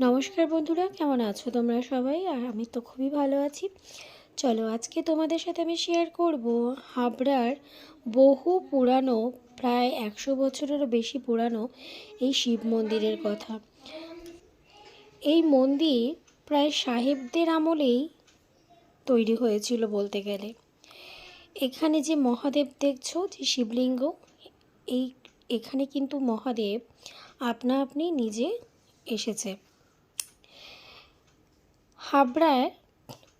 নমস্কার বন্ধুরা, কেমন আছো তোমরা সবাই? আর আমি তো খুবই ভালো আছি। চলো আজকে তোমাদের সাথে আমি শেয়ার করব হাবড়ার বহু পুরানো, প্রায় একশো বছরেরও বেশি পুরানো এই শিব মন্দিরের কথা। এই মন্দির প্রায় সাহেবদের আমলেই তৈরি হয়েছিল বলতে গেলে। এখানে যে মহাদেব দেখছ, যে শিবলিঙ্গ, এই, এখানে কিন্তু মহাদেব আপনা আপনি নিজে এসেছে। হাবড়ায়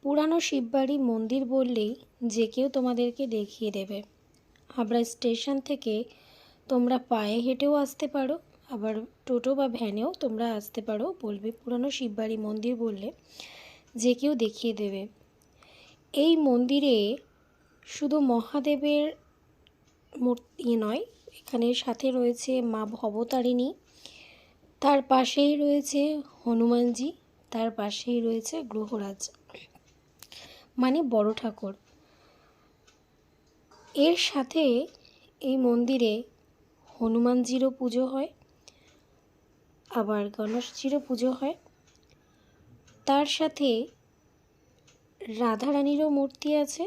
পুরানো শিববাড়ি মন্দির বললেই যে কেউ তোমাদেরকে দেখিয়ে দেবে। হাবড়া স্টেশন থেকে তোমরা পায়ে হেঁটেও আসতে পারো, আবার টোটো বা ভ্যানেও তোমরা আসতে পারো বলবে পুরানো শিববাড়ি মন্দির বললে যে কেউ দেখিয়ে দেবে। এই মন্দিরে শুধু মহাদেবের মূর্তি নয়, এখানে সাথে রয়েছে মা ভবতারিণী, তার পাশেই রয়েছে হনুমানজি তার পাশেই রয়েছে গ্রহরাজ। মানে বড় ঠাকুর। এর সাথে এই মন্দিরে হনুমানজিরও পুজো হয়, আবার গণেশজিরও পুজো হয়। তার সাথে রাধারানীরও মূর্তি আছে,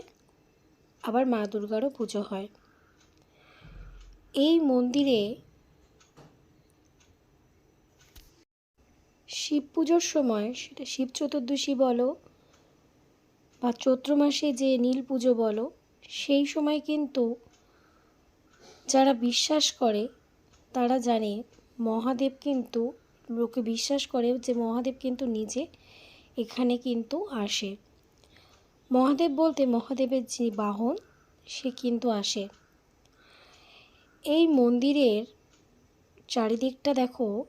আবার মা দুর্গারও পুজো হয়। এই মন্দিরে শিব পুজোর সময় সেটা শিব চতুর্দশী বলো বা চৈত্র মাসে যে নীল পুজো বলো, সেই সময় কিন্তু যারা বিশ্বাস করে তারা জানে মহাদেব কিন্তু, লোকে বিশ্বাস করে যে মহাদেব কিন্তু নিজে এখানে কিন্তু আসে। মহাদেব বলতে মহাদেবের যে বাহন, সে কিন্তু আসে। এই মন্দিরের চারিদিকটা দেখো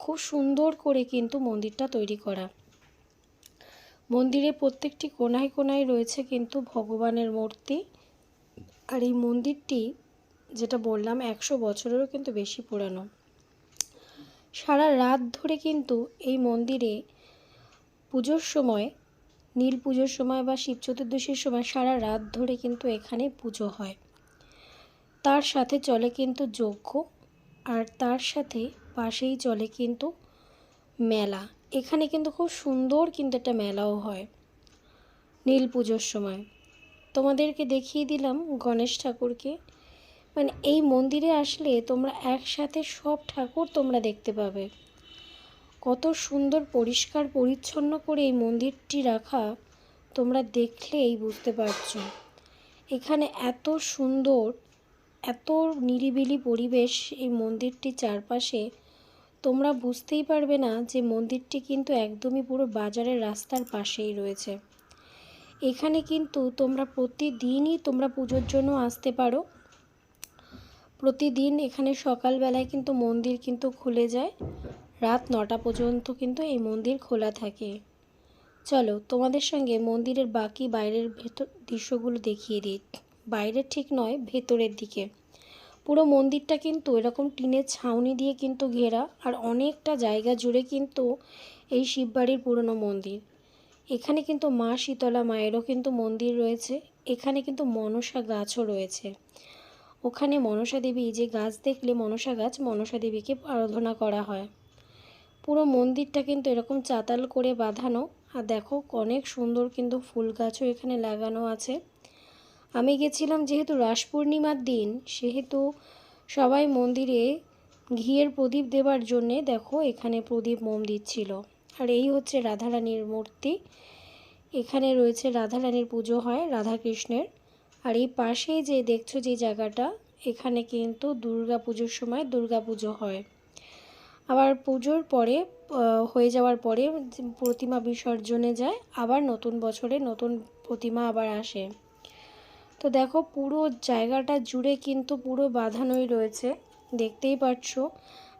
খুব সুন্দর করে কিন্তু মন্দিরটা তৈরি করা। মন্দিরে প্রত্যেকটি কোনায় কোনায় রয়েছে কিন্তু ভগবানের মূর্তি। আর এই মন্দিরটি, যেটা বললাম, একশো বছরেরও কিন্তু বেশি পুরানো। সারা রাত ধরে কিন্তু এই মন্দিরে পুজোর সময়, নীল পুজোর সময় বা শিব চতুর্দশীর সময় সারা রাত ধরে কিন্তু এখানে পুজো হয়। তার সাথে চলে কিন্তু যজ্ঞ। আর তার সাথে পাশেই চলে কিন্তু মেলা। এখানে কিন্তু খুব সুন্দর কিন্তু একটা মেলাও হয় নীল পুজোর সময়। তোমাদেরকে দেখিয়ে দিলাম গণেশ ঠাকুরকে। মানে এই মন্দিরে আসলে তোমরা একসাথে সব ঠাকুর তোমরা দেখতে পাবে। কত সুন্দর পরিষ্কার পরিচ্ছন্ন করে এই মন্দিরটি রাখা তোমরা দেখলেই বুঝতে পারছ। এখানে এত সুন্দর এত নিরিবিলি পরিবেশ এই মন্দিরটির চারপাশে, তোমরা বুঝতেই পারবে না যে মন্দিরটি কিন্তু একদমই পুরো বাজারের রাস্তার পাশেই রয়েছে। এখানে কিন্তু তোমরা প্রতিদিনই তোমরা পুজোর জন্য আসতে পারো। প্রতিদিন এখানে সকালবেলায় কিন্তু মন্দির কিন্তু খুলে যায়। রাত নটা পর্যন্ত কিন্তু এই মন্দির খোলা থাকে। চলো তোমাদের সঙ্গে মন্দিরের বাকি বাইরের ভেতর দৃশ্যগুলো দেখিয়ে দিই। বাইরের ঠিক নয়, ভেতরের দিকে। পুরো মন্দিরটা কিন্তু এরকম টিনের ছাউনি দিয়ে কিন্তু ঘেরা আর অনেকটা জায়গা জুড়ে কিন্তু এই শিববাড়ির পুরনো মন্দির। এখানে কিন্তু মা শীতলা মায়েরও কিন্তু মন্দির রয়েছে, এখানে কিন্তু মনসা গাছও রয়েছে। ওখানে মনসা দেবী যে গাছ দেখলে মনসা গাছ, মনসা দেবীকে আরাধনা করা হয়। পুরো মন্দিরটা কিন্তু এরকম চাতাল করে বাঁধানো, আর দেখো অনেক সুন্দর কিন্তু ফুল গাছও এখানে লাগানো আছে। আমি গেছিলাম যেহেতু রাস পূর্ণিমার দিন, সেহেতু সবাই মন্দিরে ঘিয়ের প্রদীপ দেওয়ার জন্যে দেখো এখানে প্রদীপ মোম দিচ্ছিল আর এই হচ্ছে রাধারানীর মূর্তি। এখানে রয়েছে রাধারানীর পুজো হয় রাধাকৃষ্ণের। আর এই পাশে যে দেখছ যে জায়গাটা, এখানে কিন্তু দুর্গা পুজোর সময় দুর্গা পুজো হয়। আবার পুজোর পরে হয়ে যাওয়ার পরে প্রতিমা বিসর্জনে যায়, আবার নতুন বছরে নতুন প্রতিমা আবার আসে। তো দেখো পুরো জায়গাটা জুড়ে কিন্তু পুরো বাঁধানোই রয়েছে, দেখতেই পাচ্ছ।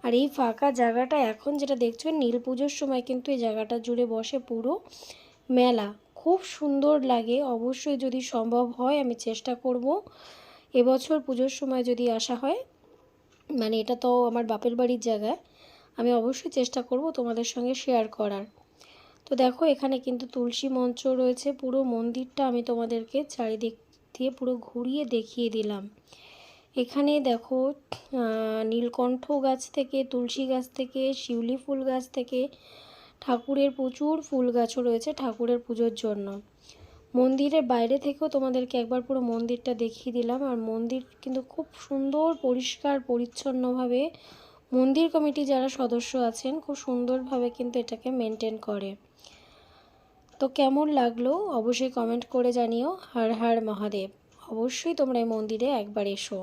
আর এই ফাঁকা জায়গাটা এখন যেটা দেখছ, নীল পুজোর সময় কিন্তু এই জায়গাটা জুড়ে বসে পুরো মেলা। খুব সুন্দর লাগে, অবশ্যই যদি সম্ভব হয় আমি চেষ্টা করব। এবছর পুজোর সময় যদি আসা হয় মানে এটা তো আমার বাপের বাড়ির জায়গা, আমি অবশ্যই চেষ্টা করব তোমাদের সঙ্গে শেয়ার করার। তো দেখো এখানে কিন্তু তুলসী মঞ্চ রয়েছে, পুরো মন্দিরটা আমি তোমাদেরকে চারিদিক দিয়ে পুরো ঘুরিয়ে দেখিয়ে দিলাম। এখানে দেখো নীলকণ্ঠ গাছ থেকে, তুলসী গাছ থেকে, শিউলি ফুল গাছ থেকে ঠাকুরের প্রচুর ফুল গাছও রয়েছে ঠাকুরের পুজোর জন্য। মন্দিরের বাইরে থেকেও তোমাদেরকে একবার পুরো মন্দিরটা দেখিয়ে দিলাম। আর মন্দির কিন্তু খুব সুন্দর, পরিষ্কার, পরিচ্ছন্নভাবে মন্দির কমিটি যারা সদস্য আছেন, খুব সুন্দরভাবে কিন্তু এটাকে মেনটেন করে। তো কেমন লাগল? অবশ্যই কমেন্ট করে জানিও। হর হর মহাদেব। অবশ্যই তোমরা এই মন্দিরে একবার এসো।